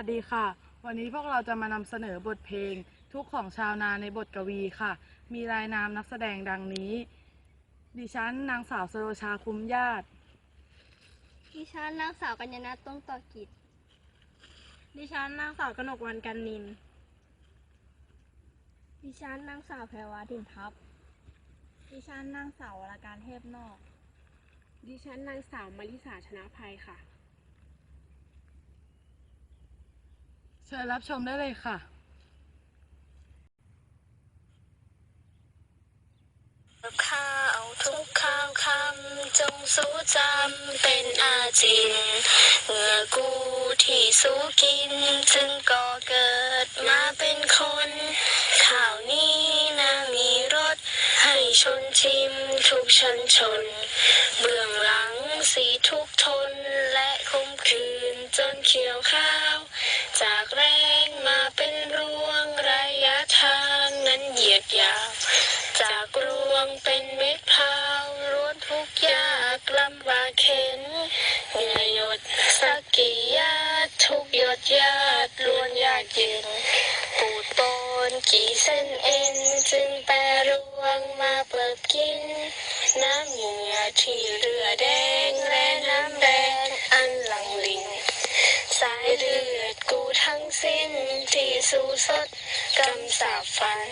สดีค่ะ วันนี้พวกเราจะมานำเสนอบทเพลง ทุกข์ของชาวนาในบทกวีค่ะ มีรายนามนักแสดงดังนี้ ดิฉันนางสาวสโรชาคุ้มญาติ ดิฉันนางสาวกัญญาณัฐต้งต่อกิจ ดิฉันนางสาวกนกวันกันนิน ดิฉันนางสาวแพรวาถิ่นทัพดิฉันนางสาววรการเทพนอก ดิฉันนางสาวมาริสาชนะภัยค่ะ ชิญรับชมได้เลยค่ะ ข้าวทุกข้าวคำจงสู้จำเป็นอาจินเมื่อกูที่สู้กิน จึงก่อเกิดมาเป็นคน ข่าวนี้นามีรส ให้ชนชิมทุกชนชน เบื้องหลังสีทุกทนและคมคืนจนเขียวข้าว จากแรงมาเป็นรวงระยะทางนั้นเหยียดยาว จากรวงเป็นเม็ดพาวล้วนทุกยากลำบากเข็นเหงื่อหยดสักกี่ยาดทุกหยดยาดล้วนยากเย็นปูดปนกี่เส้นเอ็นจึงแปรรวงมาเปิดกิน น้ำเหงื่อที่เรือแดงและ กูทั้งสิ้นที่สูสดกำสาบฟัน